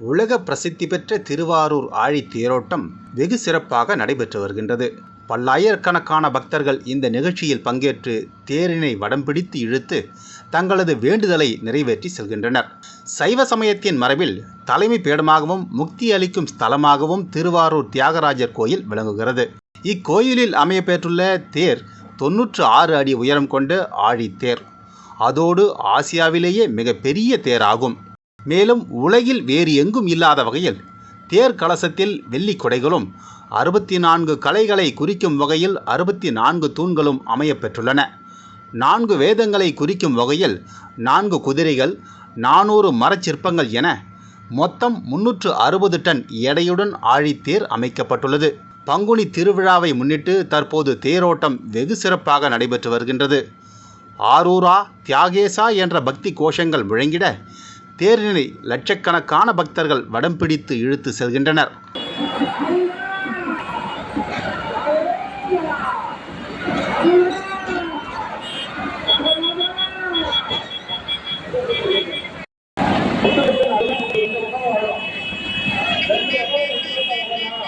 உலக பிரசித்தி பெற்ற திருவாரூர் ஆழி தேரோட்டம் வெகு சிறப்பாக நடைபெற்று வருகின்றது. பல்லாயிரக்கணக்கான பக்தர்கள் இந்த நிகழ்ச்சியில் பங்கேற்று தேரினை வடம் பிடித்து இழுத்து தங்களது வேண்டுதலை நிறைவேற்றி செல்கின்றனர். சைவ சமயத்தின் மரபில் தலைமை பீடமாகவும் முக்தி அளிக்கும் ஸ்தலமாகவும் திருவாரூர் தியாகராஜர் கோயில் விளங்குகிறது. இக்கோயிலில் அமையப்பெற்றுள்ள தேர் தொன்னூற்று ஆறு அடி உயரம் கொண்ட ஆழித்தேர் அதோடு ஆசியாவிலேயே மிகப்பெரிய தேராகும். மேலும் உலகில் வேறு எங்கும் இல்லாத வகையில் தேர் கலசத்தில் வெள்ளி கொடைகளும் அறுபத்தி நான்கு கலைகளை குறிக்கும் வகையில் அறுபத்தி நான்கு தூண்களும் அமையப்பெற்றுள்ளன. நான்கு வேதங்களை குறிக்கும் வகையில் நான்கு குதிரைகள் நானூறு மரச்சிற்பங்கள் என மொத்தம் முன்னூற்று அறுபது டன் எடையுடன் ஆழித்தேர் அமைக்கப்பட்டுள்ளது. பங்குனி திருவிழாவை முன்னிட்டு தற்போது தேரோட்டம் வெகு சிறப்பாக நடைபெற்று வருகின்றது. ஆரூரா தியாகேசா என்ற பக்தி கோஷங்கள் முழங்கிட தேரினை லட்சக்கணக்கான பக்தர்கள் வடம் பிடித்து இழுத்து செல்கின்றனர்.